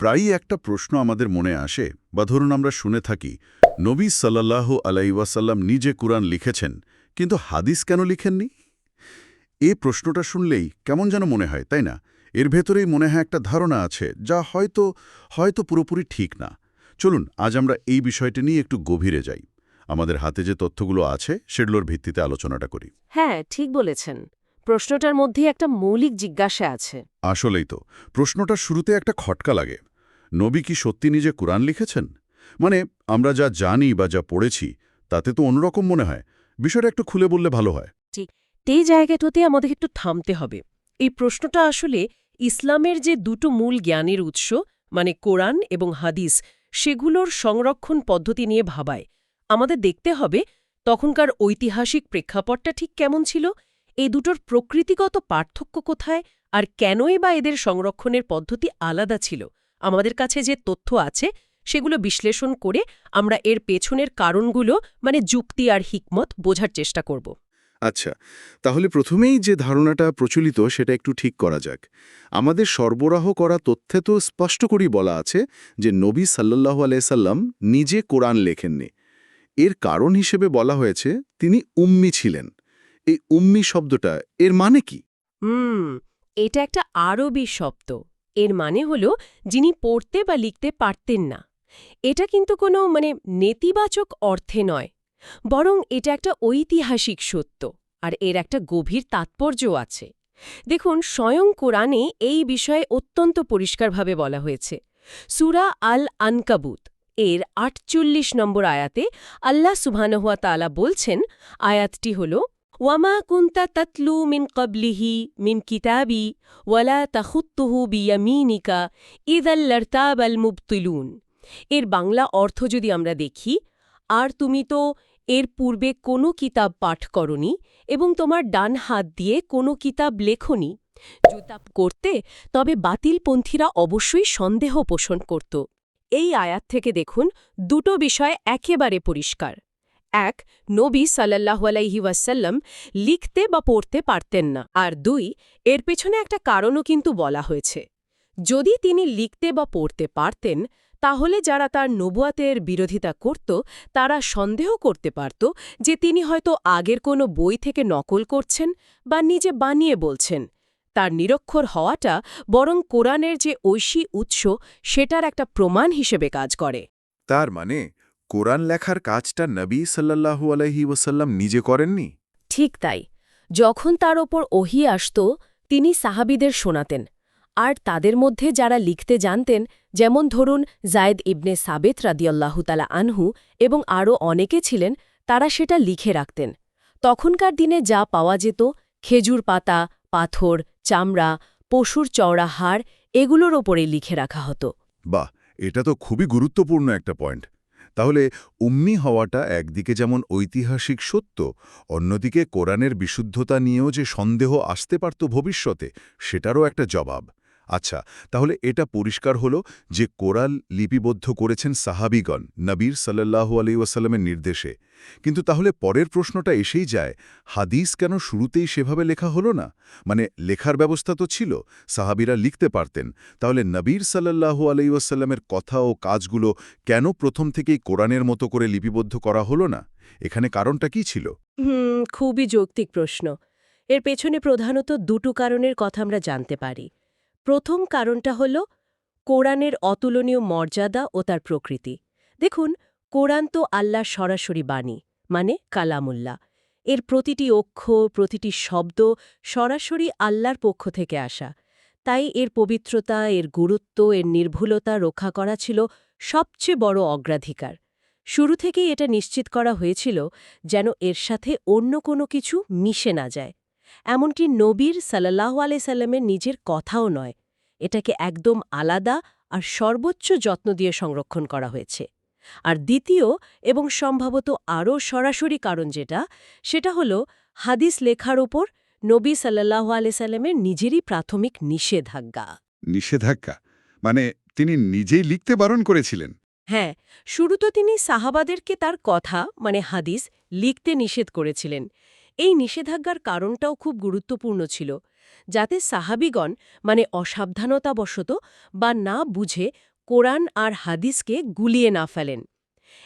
প্রায়ই একটা প্রশ্ন আমাদের মনে আসে, বা ধরুন আমরা শুনে থাকি, নবী সাল্লাহ আলাইওয়াসাল্লাম নিজে কুরআন লিখেছেন, কিন্তু হাদিস কেন লিখেননি? এ প্রশ্নটা শুনলেই কেমন যেন মনে হয়, তাই না? এর ভেতরেই মনে হয় একটা ধারণা আছে, যা হয়তো হয়তো পুরোপুরি ঠিক না। চলুন, আজ আমরা এই বিষয়টি নিয়ে একটু গভীরে যাই। আমাদের হাতে যে তথ্যগুলো আছে, সেগুলোর ভিত্তিতে আলোচনাটা করি। হ্যাঁ ঠিক বলেছেন। প্রশ্নটার মধ্যে একটা মৌলিক জিজ্ঞাসা আছে। আসলেই তো। প্রশ্নটার শুরুতে একটা খটকা লাগে। নবী কি সত্যি নিজে কোরআন লিখেছেন? মানে আমরা যা জানি বা যা পড়েছি তাতে তো অন্যরকম মনে হয়। বিষয়টা একটু খুলে বললে ভালো হয়। ঠিক। এই জায়গাটাতে আমাদের একটু থামতে হবে। এই প্রশ্নটা আসলে ইসলামের যে দুটো মূল জ্ঞানের উৎস মানে কোরআন এবং হাদিস সেগুলোর সংরক্ষণ পদ্ধতি নিয়ে ভাবায়। আমাদের দেখতে হবে তখনকার ঐতিহাসিক প্রেক্ষাপটটা ঠিক কেমন ছিল এই দুটোর প্রকৃতিগত পার্থক্য কোথায় আর কেনই বা এদের সংরক্ষণের পদ্ধতি আলাদা ছিল? আমাদের কাছে যে তথ্য আছে, সেগুলো বিশ্লেষণ করে আমরা এর পেছনের কারণগুলো মানে যুক্তি আর হিকমত বোঝার চেষ্টা করব। আচ্ছা তাহলে প্রথমেই যে ধারণাটা প্রচলিত, সেটা একটু ঠিক করা যাক। আমাদের সরবরাহ করা তথ্যে তো স্পষ্ট করেই বলা আছে যে নবী সাল্লাল্লাহু আলাইসাল্লাম নিজে কোরআন লেখেননি। এর কারণ হিসেবে বলা হয়েছে, তিনি উম্মি ছিলেন। এই উম্মি শব্দটা, এর মানে কি? হুম, এটা একটা আরবি শব্দ। এর মানে হল যিনি পড়তে বা লিখতে পারতেন না। এটা কিন্তু কোনো মানে নেতিবাচক অর্থে নয়, বরং এটা একটা ঐতিহাসিক সত্য, আর এর একটা গভীর তাৎপর্যও আছে। দেখুন, স্বয়ং কোরআনে এই বিষয়ে অত্যন্ত পরিষ্কারভাবে বলা হয়েছে। সুরা আল আনকাবুত এর আটচল্লিশ নম্বর আয়াতে আল্লাহ সুবহানহুয়া তালা বলছেন, আয়াতটি হল ওয়ামা কুন্তা তাতলু মিন কবলিহি মিন কিতাবি ওয়ালা তাহুত্তুহু বিয়ামিনিকা ইদাল্লারতাব আল মুবতিলুন এর বাংলা অর্থ যদি আমরা দেখি, আর তুমি তো এর পূর্বে কোনো কিতাব পাঠ করনি এবং তোমার ডান হাত দিয়ে কোনো কিতাব লেখনি জুতাপ করতে, তবে বাতিলপন্থীরা অবশ্যই সন্দেহ পোষণ করত। এই আয়াত থেকে দেখুন, দুটো বিষয় একেবারে পরিষ্কার। এক, নবী সাল্লাহু আলাইহি ওয়াসাল্লাম লিখতে বা পড়তে পারতেন না। আর দুই, এর পেছনে একটা কারণও কিন্তু বলা হয়েছে। যদি তিনি লিখতে বা পড়তে পারতেন, তাহলে যারা তার নবুয়াতের বিরোধিতা করত, তারা সন্দেহ করতে পারত যে তিনি হয়তো আগের কোনো বই থেকে নকল করছেন বা নিজে বানিয়ে বলছেন। তার নিরক্ষর হওয়াটা বরং কোরআনের যে ঐশী উৎস, সেটার একটা প্রমাণ হিসেবে কাজ করে। তার মানে কোরআন লেখার কাজটা নবী সাল্লাল্লাহু আলাইহি ওয়াসাল্লাম নিজে করেননি? ঠিক তাই। যখন তার ওপর ওহি আসত তিনি সাহাবিদের শোনাতেন। আর তাদের মধ্যে যারা লিখতে জানতেন যেমন ধরুন জায়েদ ইবনে সাবেত রাদিয়াল্লাহুতালা আনহু এবং আরও অনেকে ছিলেন তারা সেটা লিখে রাখতেন। তখনকার দিনে যা পাওয়া যেত খেজুর পাতা পাথর চামড়া পশুর চওড়া হাড় এগুলোর ওপরে লিখে রাখা হতো। বাহ এটা তো খুবই গুরুত্বপূর্ণ একটা পয়েন্ট। তাহলে উম্মি হওয়াটা একদিকে যেমন ঐতিহাসিক সত্য, অন্যদিকে কোরআনের বিশুদ্ধতা নিয়েও যে সন্দেহ আসতে পারত ভবিষ্যতে, সেটারও একটা জবাব। আচ্ছা তাহলে এটা পরিষ্কার হলো যে কোরাল লিপিবদ্ধ করেছেন সাহাবিগণ নবীর সাল্লাহু ওয়াসাল্লামের নির্দেশে। কিন্তু তাহলে পরের প্রশ্নটা এসেই যায়, হাদিস কেন শুরুতেই সেভাবে লেখা হলো না? মানে লেখার ব্যবস্থা তো ছিল, সাহাবিরা লিখতে পারতেন। তাহলে নবীর সাল্লাহু ওয়াসাল্লামের কথা ও কাজগুলো কেন প্রথম থেকেই কোরআনের মতো করে লিপিবদ্ধ করা হলো না? এখানে কারণটা কি ছিল? হুম, খুবই যৌক্তিক প্রশ্ন। এর পেছনে প্রধানত দুটো কারণের কথা আমরা জানতে পারি। প্রথম কারণটা হল কোরআনের অতুলনীয় মর্যাদা ও তার প্রকৃতি। দেখুন, কোরআন তো আল্লাহ সরাসরি বাণী মানে কালামুল্লা এর প্রতিটি অক্ষর প্রতিটি শব্দ সরাসরি আল্লাহর পক্ষ থেকে আসা। তাই এর পবিত্রতা, এর গুরুত্ব, এর নির্ভুলতা রক্ষা করা ছিল সবচেয়ে বড় অগ্রাধিকার। শুরু থেকেই এটা নিশ্চিত করা হয়েছিল যেন এর সাথে অন্য কোনো কিছু মিশে না যায়। এমনকি নবীর সাল্লাহ আলাইসাল্লামের নিজের কথাও নয়। এটাকে একদম আলাদা আর সর্বোচ্চ যত্ন দিয়ে সংরক্ষণ করা হয়েছে। আর দ্বিতীয় এবং সম্ভবত আরও সরাসরি কারণ যেটা সেটা হল হাদিস লেখার ওপর নবী সাল্লাহ আলাইসাল্লামের নিজেরই প্রাথমিক নিষেধাজ্ঞা। নিষেধাজ্ঞা? মানে তিনি নিজেই লিখতে বারণ করেছিলেন? হ্যাঁ শুরু তো তিনি সাহাবাদেরকে তার কথা মানে হাদিস লিখতে নিষেধ করেছিলেন। এই নিষেধাজ্ঞার কারণটাও খুব গুরুত্বপূর্ণ ছিল, যাতে সাহাবিগণ মানে অসাবধানতাবশত বা না বুঝে কোরআন আর হাদিসকে গুলিয়ে না ফেলেন।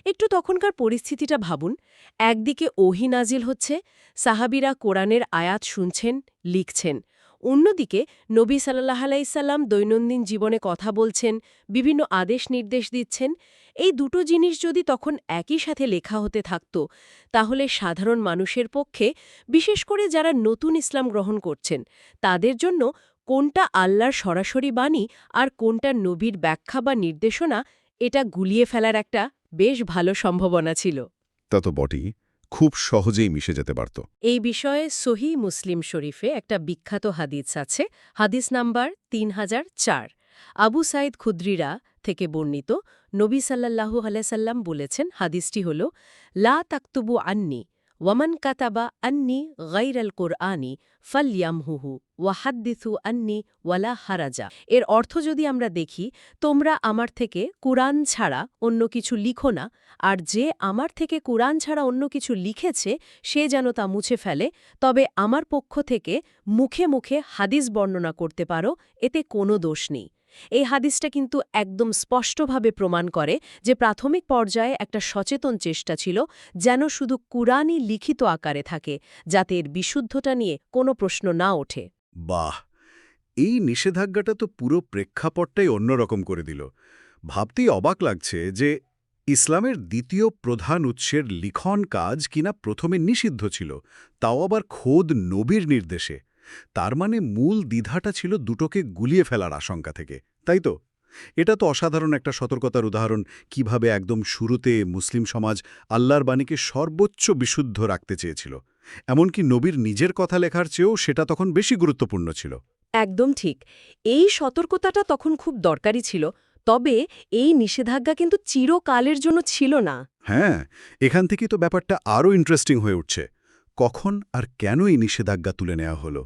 একটু তখনকার পরিস্থিতিটা ভাবুন, একদিকে ওহি নাজিল হচ্ছে, সাহাবিরা কোরআনের আয়াত শুনছেন, লিখছেন। অন্যদিকে, নবী সাল্লাহ আলাইসাল্লাম দৈনন্দিন জীবনে কথা বলছেন, বিভিন্ন আদেশ নির্দেশ দিচ্ছেন। এই দুটো জিনিস যদি তখন একই সাথে লেখা হতে থাকত, তাহলে সাধারণ মানুষের পক্ষে, বিশেষ করে যারা নতুন ইসলাম গ্রহণ করছেন, তাদের জন্য কোনটা আল্লাহর সরাসরি বাণী আর কোনটা নবীর ব্যাখ্যা বা নির্দেশনা, এটা গুলিয়ে ফেলার একটা বেশ ভালো সম্ভাবনা ছিল। তা তো বটেই। খুব সহজেই মিশে যেতে পারত। এই বিষয়ে সহি মুসলিম শরীফে একটা বিখ্যাত হাদিস আছে, হাদিস নাম্বার তিন হাজার চার। আবু সাইদ খুদ্রিরা থেকে বর্ণিত নবী সাল্লাল্লাহু আলাইসাল্লাম বলেছেন, হাদিসটি হল, লা তাকতুবু আন্নি ওয়ামান কাতাবা আন্নি গাইরাল কোরআনি ফাল্যামহুহু ওয়াহাদ্দিথু আন্নি ওয়ালা হারাজা এর অর্থ যদি আমরা দেখি, তোমরা আমার থেকে কুরআন ছাড়া অন্য কিছু লিখো না, আর যে আমার থেকে কুরআন ছাড়া অন্য কিছু লিখেছে, সে যেন তা মুছে ফেলে, তবে আমার পক্ষ থেকে মুখে মুখে হাদিস বর্ণনা করতে পারো, এতে কোনো দোষ নেই। এই হাদিসটা কিন্তু একদম স্পষ্টভাবে প্রমাণ করে যে প্রাথমিক পর্যায়ে একটা সচেতন চেষ্টা ছিল যেন শুধু কুরআনই লিখিত আকারে থাকে, যাতে এর বিশুদ্ধতা নিয়ে কোনো প্রশ্ন না ওঠে। বাহ! এই নিষেধাজ্ঞাটা তো পুরো প্রেক্ষাপটটাই অন্যরকম করে দিল। ভাবতেই অবাক লাগছে যে ইসলামের দ্বিতীয় প্রধান উৎসের লিখন কাজ কিনা প্রথমে নিষিদ্ধ ছিল, তাও আবার খোদ নবীর নির্দেশে। তার মানে মূল দ্বিধাটা ছিল দুটোকে গুলিয়ে ফেলার আশঙ্কা থেকে তাই তো? এটা তো অসাধারণ একটা সতর্কতার উদাহরণ কীভাবে একদম শুরুতে মুসলিম সমাজ আল্লাহর বাণীকে সর্বোচ্চ বিশুদ্ধ রাখতে চেয়েছিল। এমনকি নবীর নিজের কথা লেখার চেয়েও সেটা তখন বেশি গুরুত্বপূর্ণ ছিল। একদম ঠিক। এই সতর্কতাটা তখন খুব দরকারি ছিল তবে এই নিষেধাজ্ঞা কিন্তু চিরকালের জন্য ছিল না। হ্যাঁ এখান থেকেই তো ব্যাপারটা আরও ইন্টারেস্টিং হয়ে উঠছে। কখন আর কেন এই নিষেধাজ্ঞা তুলে নেওয়া হলো?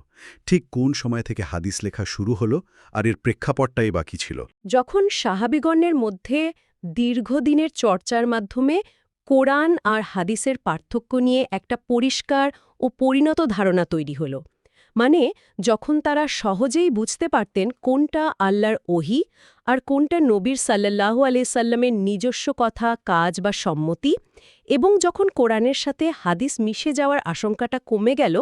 ঠিক কোন সময় থেকে হাদিস লেখা শুরু হলো আর এর প্রেক্ষাপটটাই বাকি ছিল? যখন সাহাবিগণের মধ্যে দীর্ঘদিনের চর্চার মাধ্যমে কোরআন আর হাদিসের পার্থক্য নিয়ে একটা পরিষ্কার ও পরিণত ধারণা তৈরি হল। মানে যখন তারা সহজেই বুঝতে পারতেন কোনটা আল্লাহর ওহি আর কোনটা নবীর সাল্লাল্লাহু আলাইসাল্লামের নিজস্ব কথা, কাজ বা সম্মতি এবং যখন কোরআনের সাথে হাদিস মিশে যাওয়ার আশঙ্কাটা কমে গেল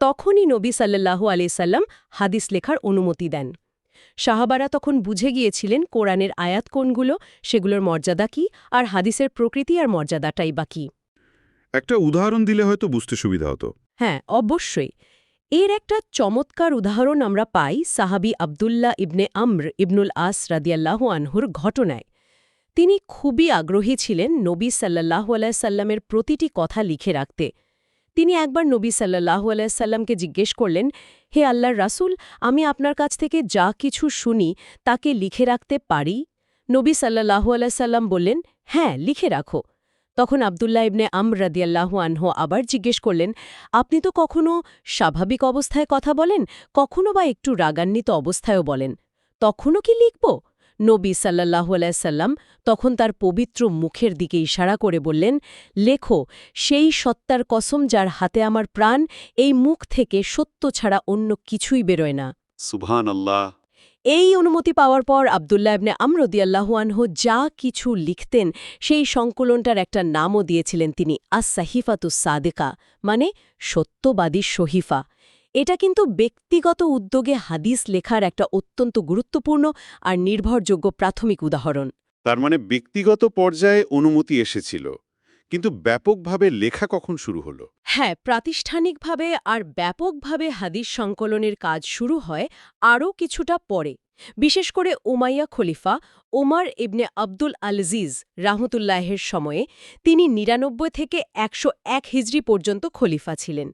তখনই নবী সাল্লাল্লাহু আলাইসাল্লাম হাদিস লেখার অনুমতি দেন। সাহাবারা তখন বুঝে গিয়েছিলেন কোরআনের আয়াত কোনগুলো সেগুলোর মর্যাদা কি আর হাদিসের প্রকৃতি আর মর্যাদাটাই বা কি। একটা উদাহরণ দিলে হয়তো বুঝতে সুবিধা হতো। হ্যাঁ অবশ্যই। এর একটা চমৎকার উদাহরণ আমরা পাই সাহাবি আবদুল্লাহ ইবনে আমর ইবনুল আস রাদিয়াল্লাহ আনহুর ঘটনায়। তিনি খুবই আগ্রহী ছিলেন নবী সাল্লাহ আলাইসাল্লামের প্রতিটি কথা লিখে রাখতে। তিনি একবার নবী সাল্লাহ আলাইসাল্লামকে জিজ্ঞেস করলেন, হে আল্লাহর রাসূল, আমি আপনার কাছ থেকে যা কিছু শুনি, তাকে লিখে রাখতে পারি? নবী সাল্লাহ আলাইসাল্লাম বললেন হ্যাঁ লিখে রাখো। তখন আবদুল্লাহ ইবনে আমর রাদিয়াল্লাহু আনহু আবার জিজ্ঞেস করলেন, আপনি তো কখনো স্বাভাবিক অবস্থায় কথা বলেন? কখনো বা একটু রাগান্বিত অবস্থায়ও বলেন? তখনও কি লিখব? নবী সাল্লাল্লাহু আলাইসাল্লাম তখন তার পবিত্র মুখের দিকে ইশারা করে বললেন লেখো সেই সত্তার কসম যার হাতে আমার প্রাণ এই মুখ থেকে সত্য ছাড়া অন্য কিছুই বেরোয় না। সুবহান আল্লাহ এই অনুমতি পাওয়ার পর আবদুল্লাহ ইবনে আমরদিয়াল্লাহুয়ানহু যা কিছু লিখতেন সেই সংকলনটার একটা নামও দিয়েছিলেন তিনি আস সাদেকা মানে সত্যবাদী শহীফা। এটা কিন্তু ব্যক্তিগত উদ্যোগে হাদিস লেখার একটা অত্যন্ত গুরুত্বপূর্ণ আর নির্ভরযোগ্য প্রাথমিক উদাহরণ। তার মানে ব্যক্তিগত পর্যায়ে অনুমতি এসেছিল কিন্তু ব্যাপকভাবে লেখা কখন শুরু হলো? হ্যাঁ প্রাতিষ্ঠানিকভাবে আর ব্যাপকভাবে হাদিস সংকলনের কাজ শুরু হয় আরও কিছুটা পরে। বিশেষ করে ওমাইয়া খলিফা ওমার ইবনে আব্দুল আলজিজ রাহমতুল্লাহের সময়ে তিনি নিরানব্বই থেকে একশো এক হিজড়ি পর্যন্ত খলিফা ছিলেন।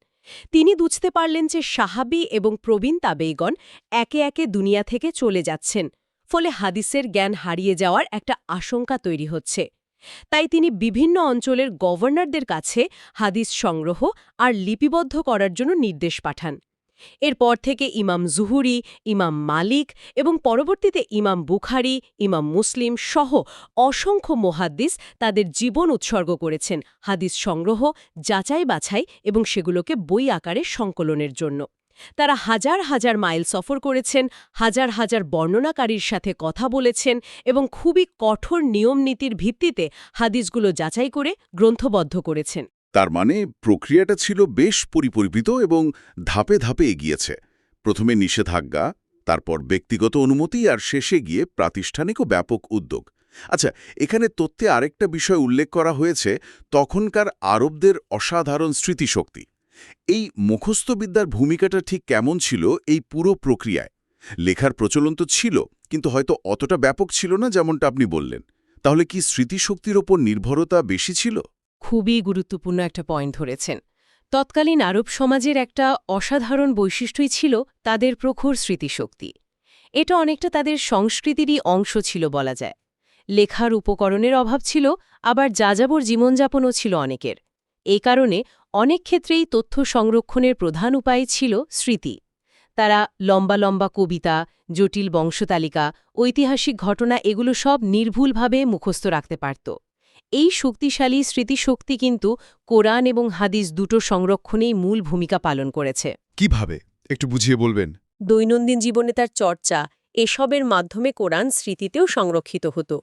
তিনি বুঝতে পারলেন যে সাহাবি এবং প্রবীণ তাবেইগণ একে একে দুনিয়া থেকে চলে যাচ্ছেন, ফলে হাদিসের জ্ঞান হারিয়ে যাওয়ার একটা আশঙ্কা তৈরি হচ্ছে। তাই তিনি বিভিন্ন অঞ্চলের গভর্নরদের কাছে হাদিস সংগ্রহ আর লিপিবদ্ধ করার জন্য নির্দেশ পাঠান। এরপর থেকে ইমাম জুহুরি, ইমাম মালিক এবং পরবর্তীতে ইমাম বুখারি, ইমাম মুসলিম সহ অসংখ্য মোহাদ্দিস তাদের জীবন উৎসর্গ করেছেন। হাদিস সংগ্রহ, যাচাই বাছাই এবং সেগুলোকে বই আকারে সংকলনের জন্য। তারা হাজার হাজার মাইল সফর করেছেন, হাজার হাজার বর্ণনাকারীর সাথে কথা বলেছেন এবং খুবই কঠোর নিয়মনীতির ভিত্তিতে হাদিসগুলো যাচাই করে গ্রন্থবদ্ধ করেছেন। তার মানে প্রক্রিয়াটা ছিল বেশ পরিপরিপিত এবং ধাপে ধাপে এগিয়েছে। প্রথমে নিষেধাজ্ঞা, তারপর ব্যক্তিগত অনুমতি আর শেষে গিয়ে প্রাতিষ্ঠানিক ও ব্যাপক উদ্যোগ। আচ্ছা এখানে তথ্যে আরেকটা বিষয় উল্লেখ করা হয়েছে, তখনকার আরবদের অসাধারণ স্মৃতিশক্তি। এই মুখস্থবিদ্যার ভূমিকাটা ঠিক কেমন ছিল এই পুরো প্রক্রিয়ায়? লেখার প্রচলন তো ছিল, কিন্তু হয়তো অতটা ব্যাপক ছিল না যেমনটা আপনি বললেন। তাহলে কি স্মৃতিশক্তির ওপর নির্ভরতা বেশি ছিল? খুবই গুরুত্বপূর্ণ একটা পয়েন্ট ধরেছেন। তৎকালীন আরব সমাজের একটা অসাধারণ বৈশিষ্ট্যই ছিল তাদের প্রখর স্মৃতিশক্তি। এটা অনেকটা তাদের সংস্কৃতিরই অংশ ছিল বলা যায়। লেখার উপকরণের অভাব ছিল, আবার যাযাবর জীবনযাপনও ছিল অনেকের। এই কারণে অনেক ক্ষেত্রেই তথ্য সংরক্ষণের প্রধান উপায় ছিল স্মৃতি। তারা লম্বা লম্বা কবিতা, জটিল বংশতালিকা, ঐতিহাসিক ঘটনা এগুলো সব নির্ভুলভাবে মুখস্থ রাখতে পারত। এই শক্তিশালী স্মৃতিশক্তি কিন্তু কোরআন এবং হাদিস দুটো সংরক্ষণেই মূল ভূমিকা পালন করেছে। কীভাবে? একটু বুঝিয়ে বলবেন। দৈনন্দিন জীবনে তার চর্চা এসবের মাধ্যমে কোরআন স্মৃতিতেও সংরক্ষিত হতো।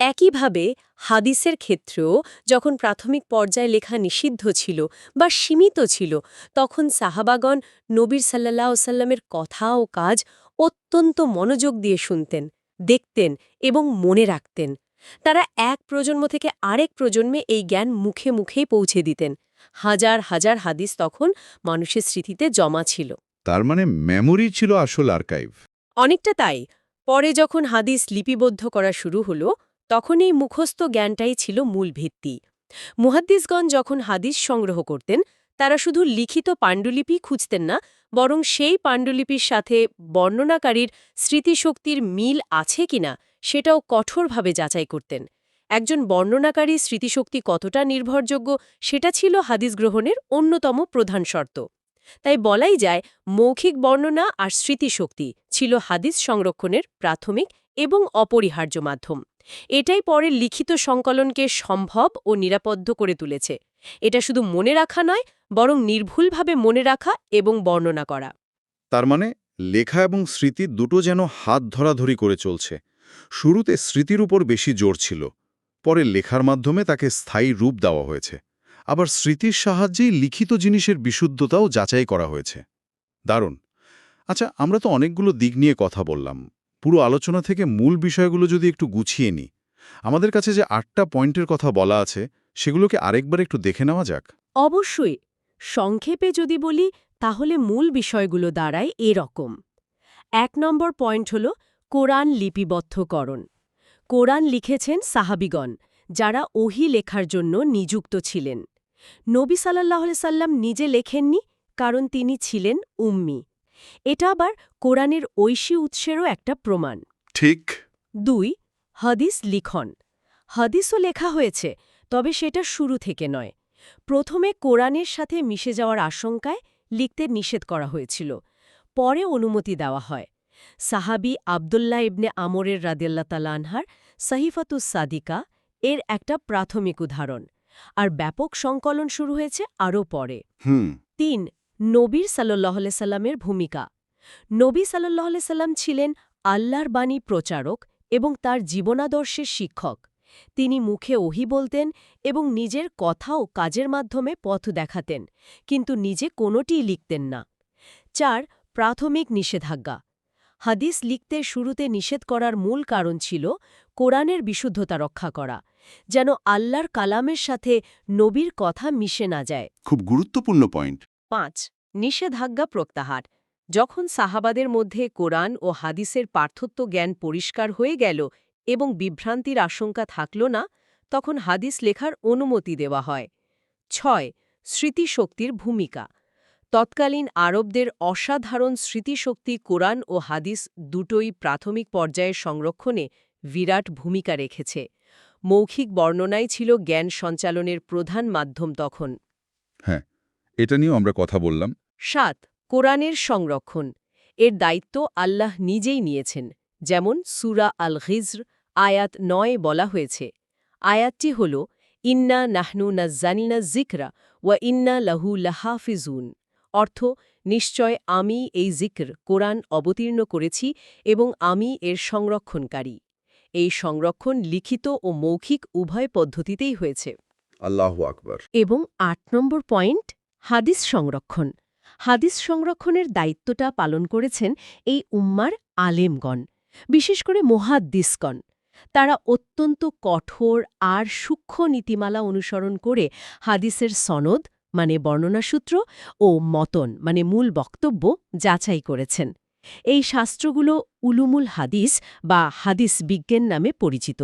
একইভাবে হাদিসের ক্ষেত্রেও যখন প্রাথমিক পর্যায়ে লেখা নিষিদ্ধ ছিল বা সীমিত ছিল তখন সাহাবাগণ নবীর সাল্লাহ সাল্লামের কথা ও কাজ অত্যন্ত মনোযোগ দিয়ে শুনতেন দেখতেন এবং মনে রাখতেন। তারা এক প্রজন্ম থেকে আরেক প্রজন্মে এই জ্ঞান মুখে মুখেই পৌঁছে দিতেন। হাজার হাজার হাদিস তখন মানুষের স্মৃতিতে জমা ছিল। তার মানে মেমোরি ছিল আসল আর্কাইভ অনেকটা তাই। পরে যখন হাদিস লিপিবদ্ধ করা শুরু হল তখন এই মুখস্থ জ্ঞানটাই ছিল মূল ভিত্তি। মুহাদ্দিসগণ যখন হাদিস সংগ্রহ করতেন তারা শুধু লিখিত পাণ্ডুলিপি খুঁজতেন না বরং সেই পাণ্ডুলিপির সাথে বর্ণনাকারীর স্মৃতিশক্তির মিল আছে কিনা সেটাও কঠোরভাবে যাচাই করতেন। একজন বর্ণনাকারী স্মৃতিশক্তি কতটা নির্ভরযোগ্য সেটা ছিল হাদিস গ্রহণের অন্যতম প্রধান শর্ত। তাই বলাই যায়, মৌখিক বর্ণনা আর স্মৃতিশক্তি ছিল হাদিস সংরক্ষণের প্রাথমিক এবং অপরিহার্য মাধ্যম। এটাই পরে লিখিত সংকলনকে সম্ভব ও নিরাপদ্য করে তুলেছে। এটা শুধু মনে রাখা নয়, বরং নির্ভুলভাবে মনে রাখা এবং বর্ণনা করা। তার মানে লেখা এবং স্মৃতি দুটো যেন হাত ধরাধরি করে চলছে। শুরুতে স্মৃতির উপর বেশি জোর ছিল, পরে লেখার মাধ্যমে তাকে স্থায়ী রূপ দেওয়া হয়েছে। আবার স্মৃতির সাহায্যেই লিখিত জিনিসের বিশুদ্ধতাও যাচাই করা হয়েছে। দারুণ। আচ্ছা আমরা তো অনেকগুলো দিক নিয়ে কথা বললাম। পুরো আলোচনা থেকে মূল বিষয়গুলো যদি একটু গুছিয়ে নিই, আমাদের কাছে যে আটটা পয়েন্টের কথা বলা আছে, সেগুলোকে আরেকবার একটু দেখে নেওয়া যাক। অবশ্যই। সংক্ষেপে যদি বলি, তাহলে মূল বিষয়গুলো দাঁড়ায় এরকম। এক নম্বর পয়েন্ট হল কোরআন লিপিবদ্ধকরণ। কোরআন লিখেছেন সাহাবিগণ যারা ওহি লেখার জন্য নিযুক্ত ছিলেন। নবী সাল্লাহ সাল্লাম নিজে লেখেননি কারণ তিনি ছিলেন উম্মি। এটা আবার কোরআনের ঐশী উৎসেরও একটা প্রমাণ। ঠিক। দুই হাদিস লিখন। হাদিসও লেখা হয়েছে তবে সেটা শুরু থেকে নয়। প্রথমে কোরআনের সাথে মিশে যাওয়ার আশঙ্কায় লিখতে নিষেধ করা হয়েছিল। পরে অনুমতি দেওয়া হয়। সাহাবি আবদুল্লাহ ইবনে আমরের রাদিয়াল্লা তালানহার সহিফাতুস সাদিকা এর একটা প্রাথমিক উদাহরণ। আর ব্যাপক সংকলন শুরু হয়েছে আরও পরে। হুম। তিন নবীর সাল্লাহ সাল্লামের ভূমিকা। নবী সাল্লাহ সাল্লাম ছিলেন আল্লাহর বাণী প্রচারক এবং তার জীবনাদর্শের শিক্ষক। তিনি মুখে ওহি বলতেন এবং নিজের কথা ও কাজের মাধ্যমে পথ দেখাতেন কিন্তু নিজে কোনোটিই লিখতেন না। চার প্রাথমিক নিষেধাজ্ঞা। হাদিস লিখতে শুরুতে নিষেধ করার মূল কারণ ছিল কোরআনের বিশুদ্ধতা রক্ষা করা যেন আল্লাহর কালামের সাথে নবীর কথা মিশে না যায়। খুব গুরুত্বপূর্ণ পয়েন্ট পাঁচ নিষেধাজ্ঞা প্রত্যাহার। যখন সাহাবাদের মধ্যে কোরআন ও হাদিসের পার্থত্ব জ্ঞান পরিষ্কার হয়ে গেল এবং বিভ্রান্তির আশঙ্কা থাকল না তখন হাদিস লেখার অনুমতি দেওয়া হয়। ছয় স্মৃতিশক্তির ভূমিকা। তৎকালীন আরবদের অসাধারণ স্মৃতিশক্তি কোরআন ও হাদিস দুটোই প্রাথমিক পর্যায়ের সংরক্ষণে বিরাট ভূমিকা রেখেছে। মৌখিক বর্ণনাই ছিল জ্ঞান সঞ্চালনের প্রধান মাধ্যম তখন। হ্যাঁ এটা নিয়েও আমরা কথা বললাম। সাত কোরআনের সংরক্ষণ। এর দায়িত্ব আল্লাহ নিজেই নিয়েছেন। যেমন সুরা আল হিজর আয়াত নয় বলা হয়েছে। আয়াতটি হল ইন্না নাহনু নাজ্জানিনা জিকরা ওয়া ইন্না লাহু লাহাফিজুন। অর্থ নিশ্চয় আমি এই জিক্র কোরআন অবতীর্ণ করেছি এবং আমি এর সংরক্ষণকারী। এই সংরক্ষণ লিখিত ও মৌখিক উভয় পদ্ধতিতেই হয়েছে। আল্লাহ আকবর। এবং আট নম্বর পয়েন্ট হাদিস সংরক্ষণ। হাদিস সংরক্ষণের দায়িত্বটা পালন করেছেন এই উম্মার আলেমগণ বিশেষ করে মোহাদ্দিসগণ। তারা অত্যন্ত কঠোর আর সূক্ষ্ম নীতিমালা অনুসরণ করে হাদিসের সনদ মানে বর্ণনাসূত্র ও মতন মানে মূল বক্তব্য যাচাই করেছেন। এই শাস্ত্রগুলো উলুমুল হাদিস বা হাদিস বিজ্ঞান নামে পরিচিত।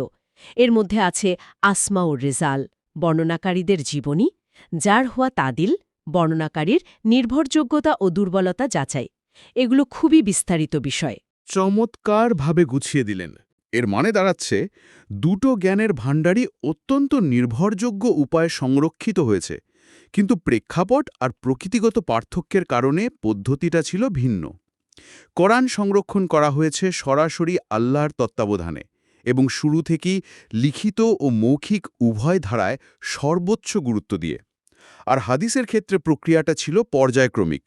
এর মধ্যে আছে আসমাউর রেজাল, বর্ণনাকারীদের জীবনী, যার হওয়া তাদিল, বর্ণনাকারীর নির্ভরযোগ্যতা ও দুর্বলতা যাচাই। এগুলো খুবই বিস্তারিত বিষয়। চমৎকারভাবে গুছিয়ে দিলেন। এর মানে দাঁড়াচ্ছে, দুটো জ্ঞানের ভাণ্ডারই অত্যন্ত নির্ভরযোগ্য উপায়ে সংরক্ষিত হয়েছে। কিন্তু প্রেক্ষাপট আর প্রকৃতিগত পার্থক্যের কারণে পদ্ধতিটা ছিল ভিন্ন। কোরআন সংরক্ষণ করা হয়েছে সরাসরি আল্লাহর তত্ত্বাবধানে এবং শুরু থেকেই লিখিত ও মৌখিক উভয় ধারায় সর্বোচ্চ গুরুত্ব দিয়ে। আর হাদিসের ক্ষেত্রে প্রক্রিয়াটা ছিল পর্যায়ক্রমিক।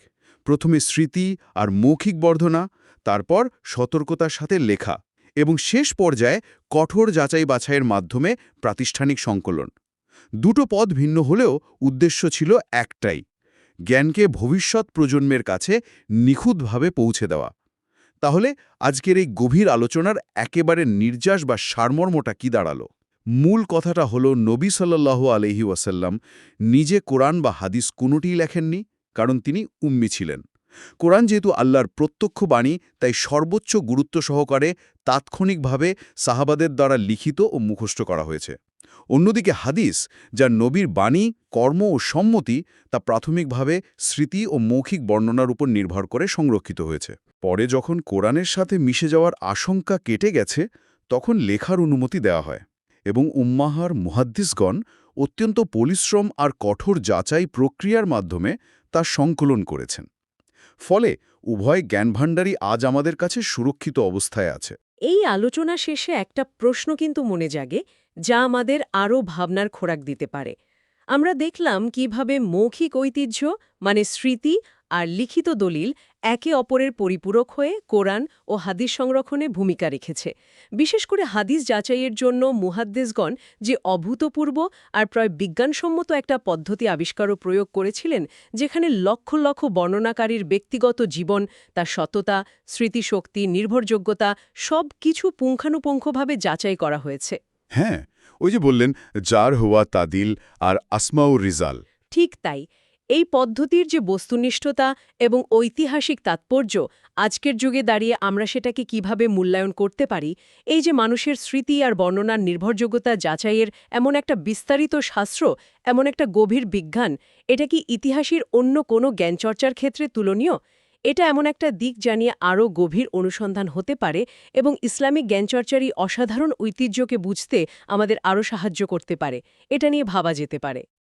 প্রথমে স্মৃতি আর মৌখিক বর্ধনা, তারপর সতর্কতার সাথে লেখা এবং শেষ পর্যায়ে কঠোর যাচাই বাছাইয়ের মাধ্যমে প্রাতিষ্ঠানিক সংকলন। দুটো পদ ভিন্ন হলেও উদ্দেশ্য ছিল একটাই, জ্ঞানকে ভবিষ্যৎ প্রজন্মের কাছে নিখুঁতভাবে পৌঁছে দেওয়া। তাহলে আজকের এই গভীর আলোচনার একেবারে নির্যাস বা সারমর্মটা কি দাঁড়াল? মূল কথাটা হলো, নবী সাল্লাল্লাহু আলহি ওয়াসাল্লাম নিজে কোরআন বা হাদিস কোনোটিই লেখেননি, কারণ তিনি উম্মি ছিলেন। কোরআন যেহেতু আল্লাহর প্রত্যক্ষ বাণী, তাই সর্বোচ্চ গুরুত্ব সহকারে তাৎক্ষণিকভাবে সাহাবাদের দ্বারা লিখিত ও মুখস্থ করা হয়েছে। অন্যদিকে হাদিস যা নবীর বাণী, কর্ম ও সম্মতি তা প্রাথমিকভাবে স্মৃতি ও মৌখিক বর্ণনার উপর নির্ভর করে সংরক্ষিত হয়েছে। পরে যখন কোরআনের সাথে মিশে যাওয়ার আশঙ্কা কেটে গেছে, তখন লেখার অনুমতি দেওয়া হয় এবং উম্মাহার মুহাদ্দিসগণ অত্যন্ত পরিশ্রম আর কঠোর যাচাই প্রক্রিয়ার মাধ্যমে তা সংকলন করেছেন। ফলে উভয় জ্ঞানভাণ্ডারই আজ আমাদের কাছে সুরক্ষিত অবস্থায় আছে। এই আলোচনা শেষে একটা প্রশ্ন কিন্তু মনে জাগে যা আমাদের আরও ভাবনার খোরাক দিতে পারে। আমরা দেখলাম কীভাবে মৌখিক ঐতিহ্য মানে স্মৃতি আর লিখিত দলিল একে অপরের পরিপূরক হয়ে কোরআন ও হাদিস সংরক্ষণে ভূমিকা রেখেছে। বিশেষ করে হাদিস যাচাইয়ের জন্য মুহাদ্দেশগণ যে অভূতপূর্ব আর প্রায় বিজ্ঞানসম্মত একটা পদ্ধতি আবিষ্কার ও প্রয়োগ করেছিলেন, যেখানে লক্ষ লক্ষ বর্ণনাকারীর ব্যক্তিগত জীবন, তার সততা, স্মৃতিশক্তি, নির্ভরযোগ্যতা সব কিছু পুঙ্খানুপুঙ্খভাবে যাচাই করা হয়েছে। হ্যাঁ ওই যে বললেন যার হওয়া তাদিল আর আসমাউর রিজাল। ঠিক তাই। এই পদ্ধতির যে বস্তুনিষ্ঠতা এবং ঐতিহাসিক তাৎপর্য, আজকের যুগে দাঁড়িয়ে আমরা সেটাকে কীভাবে মূল্যায়ন করতে পারি, এই যে মানুষের স্মৃতি আর বর্ণনার নির্ভরযোগ্যতা যাচাইয়ের এমন একটা বিস্তারিত শাস্ত্র, এমন একটা গভীর বিজ্ঞান, এটা কি ইতিহাসের অন্য কোনো জ্ঞানচর্চার ক্ষেত্রে তুলনীয়? এটা এমন একটা দিক জানিয়ে আরও গভীর অনুসন্ধান হতে পারে এবং ইসলামিক জ্ঞানচর্চার অসাধারণ ঐতিহ্যকে বুঝতে আমাদের আরও সাহায্য করতে পারে। এটা নিয়ে ভাবা যেতে পারে।